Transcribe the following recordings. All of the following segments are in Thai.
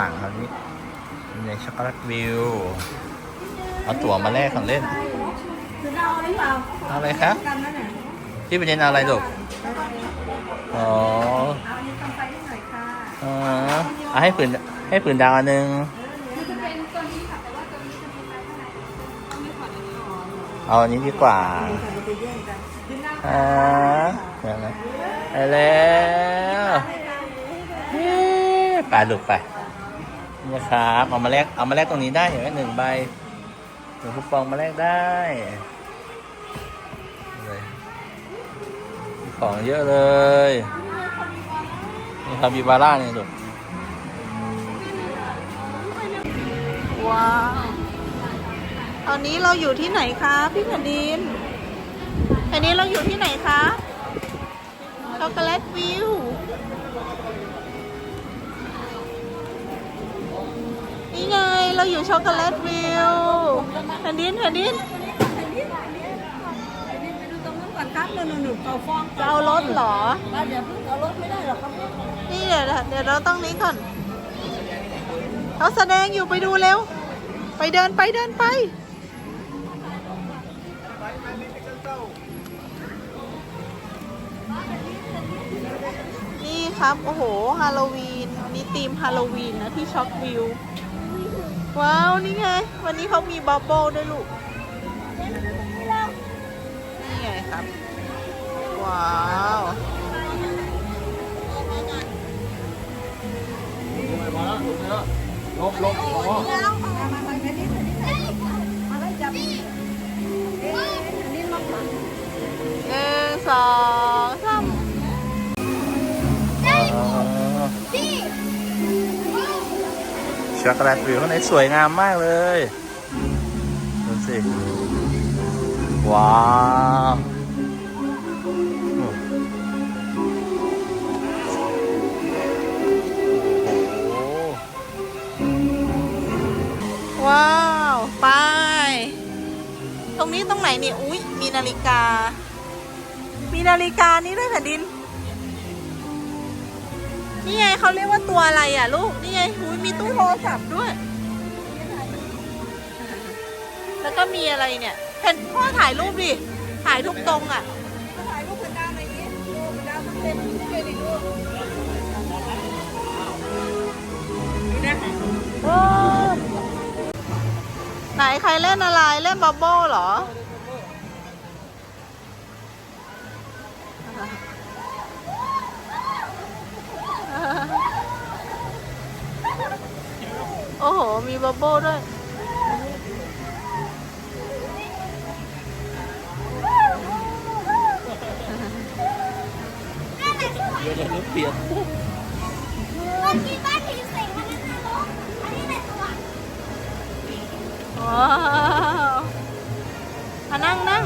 หลังครับนี่ในช็อกโกแลตวิว เอาตั๋วมาแลกของเล่นคือเราหรือเปล่าเอาอะไรครับกันนั่นน่ะพี่ประเด็นเอาอะไรลูกอ๋อเอาอันนี้ทำไปให้หน่อยค่ะอ๋อเอาให้ฝืนให้ฝืนดาวอันหนึ่งคือจะเป็นตัวนี้ค่ะแต่ว่าตัวนี้จะมีไฟข้างในต้องไม่ถอดอันนี้ออกเอาอันนี้ดีกว่าเราจะแย่งกันคือหน้าอ่าเดี๋ยวนะไปแล้วเฮ้ไปลูกไป นี่นะครับเอามาแลกเอามาแลกตรงนี้ได้เห็นไหมหนึ่งใบหนึ่งคูปองมาแลกได้ของเยอะเลยนี่คาบิบาร่าเนี่ยลูว้าว ตอนนี้เราอยู่ที่ไหนคะพี่แผ่นดินอันนี้เราอยู่ที่ไหนคะช็อกโกแลตวิว นี่ไงเราอยู่ช็อกโกแลตวิวแผ่นดินแผ่นดินไปดูตรงนู้นก่อนครับหนูหนูเขาฟ้องจะเอารถเหรอว่าเดี๋ยวเพิ่งเอารถไม่ได้หรอกครับนี่เดี๋ยวเดี๋ยวเราต้องนี้ก่อนเขาแสดงอยู่ไปดูเร็ว ไปเดินไปเดินไปนี่ครับ โอ้โห ฮาโลวีนนนี้ธีมฮาโลวีนนะที่ช็อกวิว ว้าว นี่ไง วันนี้เขามีบับเบิ้ลด้วยลูก นี่ไงครับ ว้าวลบลบอ๋อมาไล่จับเอ๊ะอันนี้มาฝังหนึ่งสอง ช็อกโกแลตวิวข้างในสวยงามมากเลยดูสิ ว้าวโอ้โหว้าวไป ตรงนี้ตรงไหนเนี่ย อุ๊ยมีนาฬิกา มีนาฬิกานี้ด้วยแผ่นดิน นี่ไงเขาเรียกว่าตัวอะไรอะลูก นี่ไงอุ๊ยมีตู้โทรศัพท์ด้วย แล้วก็มีอะไรเนี่ยแผ่นพ่อถ่ายรูปดิ ถ่ายทุกตรงอะ ถ่ายรูปเป็นดาวหน่อยนี้ดูเป็นดาวมันเต็มช่วยดิดูเออไหนใครเล่นอะไร เล่นบับเบิ้ลเหรอ โอ้โห มีบับเบิ้ลด้วย เดี๋ยวจะเปลี่ยนเมื่อกี้บ้านผีสิงมันนั่นนะลูกอันนี้แหละตัวว้าวมานั่งนั่ง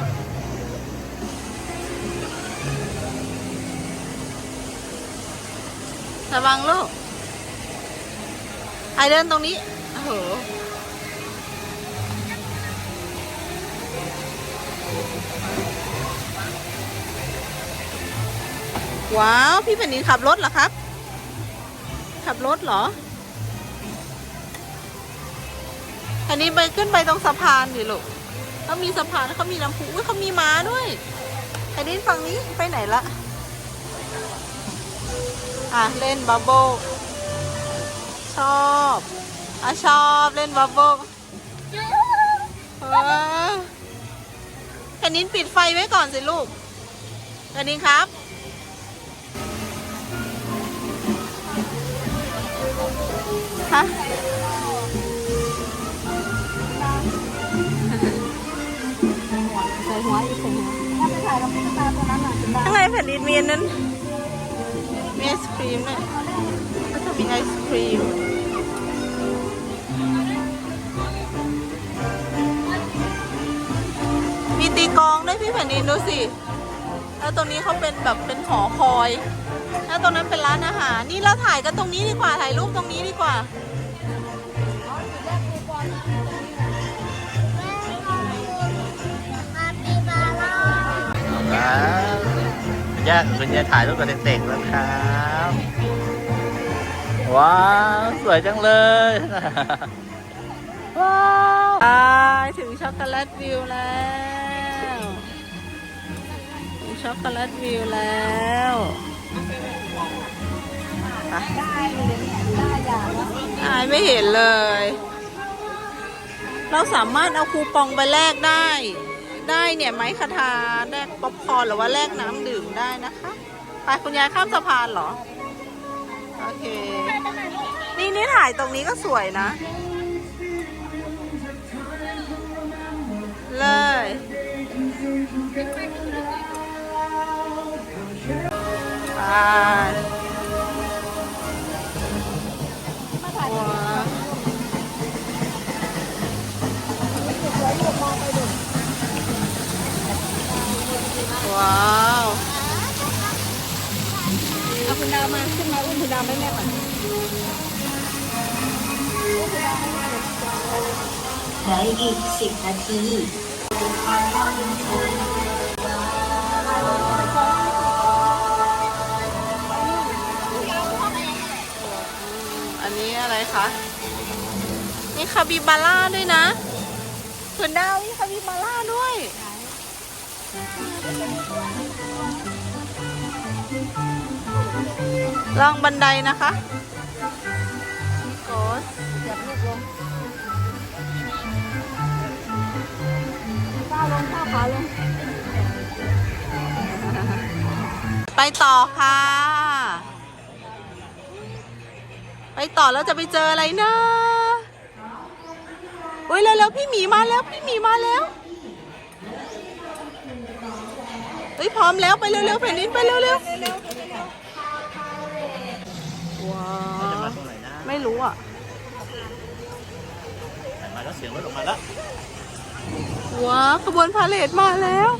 ระวังลูกไอเดินตรงนี้ โอ้โห ว้าว พี่แผ่นดินขับรถเหรอครับ ขับรถเหรอ อันนี้ไปขึ้นไปตรงสะพานดิลูกเขามีสะพานเขามีน้ำพุเขามีม้าด้วยอันนี้ฝั่งนี้ไปไหนละ อะ เล่นบับเบิ้ลชอบอะชอบเล่นบับเบิ้ลว้าวแผ่นดินปิดไฟไว้ก่อนสิลูกแผ่นดินครับ ฮะใส่หัวอีกใส่หัวถ้าไปถ่ายกับตุ๊กตาตัวนั้นน่ะเป็นดาวข้างในแผ่นดินมีอันนั้นมี ไอศครีมด้วยก็จะมีไอศครีมมีตีกองด้วยพี่แผ่นดินดูสิ แล้วตรงนี้เขาเป็นแบบเป็นหอคอย แล้วตรงนั้นเป็นร้านอาหาร นี่เราถ่ายกันตรงนี้ดีกว่า ถ่ายรูปตรงนี้ดีกว่า มาปีบาร่าครับ ย่ากับคุณยายถ่ายรูปกับเด็กๆแล้วครับโอ้ว้าว สวยจังเลย ว้าวไปถึงช็อกโกแลตวิวแล้วถึงช็อกโกแลตวิวแล้วไปอายไม่เห็นเลย เราสามารถเอาคูปองไปแลกได้ ได้เนี่ยไม้คาทาแลกป๊อปคอร์นหรือว่าแลกน้ำดื่มได้นะคะไปคุณยายข้ามสะพานเหรอ โอเค นี่นี่ถ่ายตรงนี้ก็สวยนะ เลยไว้าวเอาคุณดาวมาขึ้นมาอุ้มคุณดาวไม่แม่ก่อนเหลืออีกสิบนาทีอันนี้อะไรคะนี่คาบิบาร่าด้วยนะคุณดาวนี่คาบิบาร่าด้วย ลองบันไดนะคะโกสอยาลูกลงก้าลงก้าขาลง ไปต่อค่ะ ไปต่อแล้วจะไปเจออะไรนะอุ้ยเร็วๆพี่หมีมาแล้ว พี่หมีมาแล้วเฮ้ยพร้อมแล้วไปเร็วๆแผ่นดินไปเร็วๆว้าจะวมาตรงไหนนะไม่รู้อะมาแล้วเสียงรถออกมาแล้วว้าวขบวนพาเลทมาแล้ว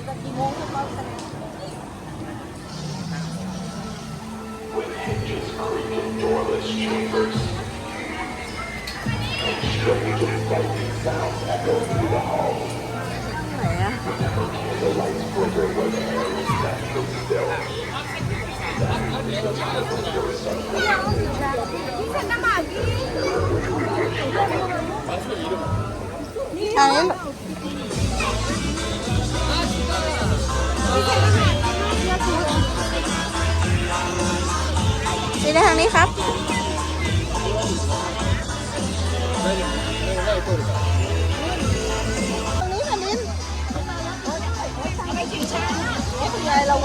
ไหนอะอันนี้นี่ในทางนี้ครับ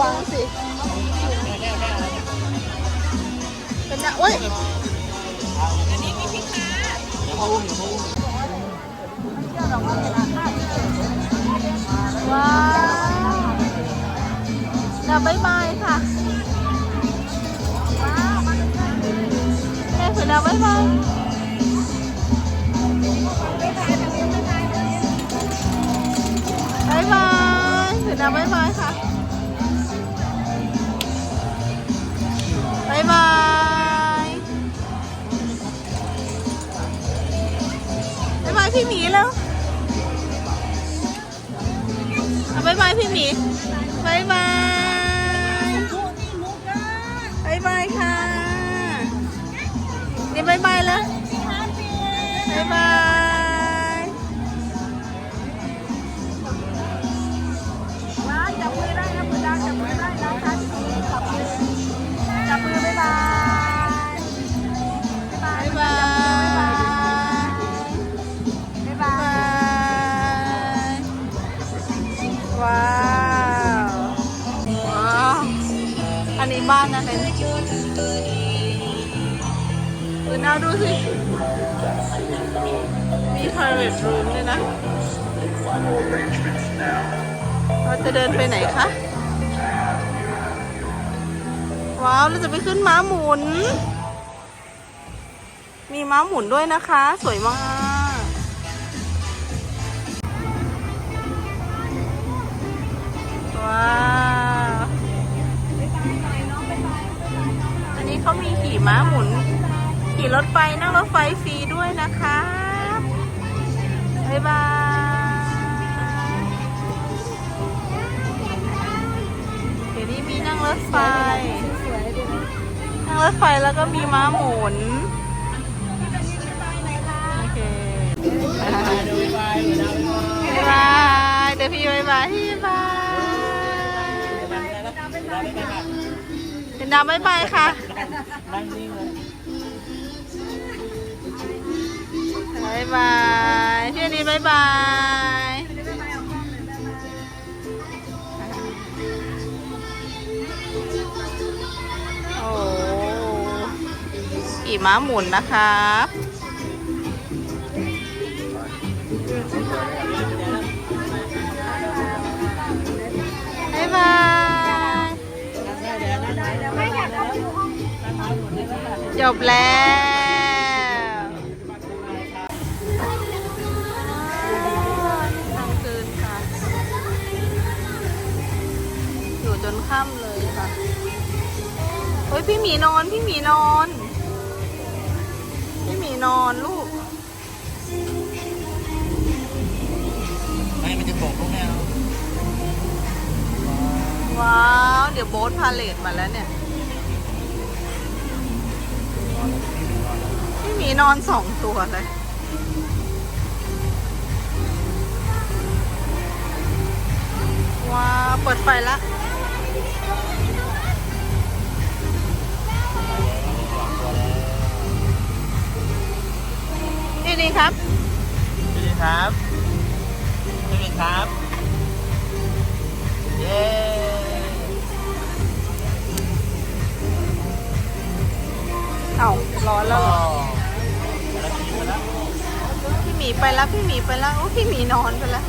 วังสิเป็นนะโอ้ยว้าวเดี๋ยวบายบายค่ะว้าวมาเลยแม่คือเดี๋ยวบายบายบายบายคือเดี๋ยวบายบายค่ะายบายบายบายพี่หมีแล้วบายบายพี่หมีบายบายบายบายค่ะนี่บายบายแล้วบายบาย นี้บ้านนะเป็นคือน่าดูสิ มี private room ด้วยนะ เราจะเดินไปไหนคะ ว้าว เราจะไปขึ้นม้าหมุน มีม้าหมุนด้วยนะคะ สวยมากว้าว เขามีขี่ม้าหมุน ขี่รถไฟนั่งรถไฟฟรีด้วยนะคะบ๊ายบายเดี๋ยวนี้มีนั่งรถไฟ นั่งรถไฟแล้วก็มีม้าหมุนโอเคบายบายเดี๋ยวพี่บายบายพี่บ๊ายบายเป็นดาวบายบายค่ะายบายพี่อันนี้บายบายโอ้ขี่ม้าหมุนนะครับบายบายจบแล้ว พี่หมีนอนพี่หมีนอน พี่หมีนอนลูก ไม่มันจะตกลูกแมวว้าว เดี๋ยวโบ๊ทพาเลทมาแล้วเนี่ย พี่หมีนอนสองตัวเลยว้าวเปิดไฟละ ครับสวัสดีครับสวัสดีครับเย้เอ้าร้อนแล้วเหรอแล้วกินไปแล้วพี่หมีไปแล้วพี่หมีไปแล้วโอ้พี่หมีนอนไปแล้ว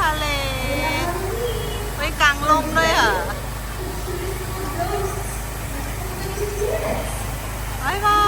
ทะเลไว้กลางลมด้วยอะบายบาย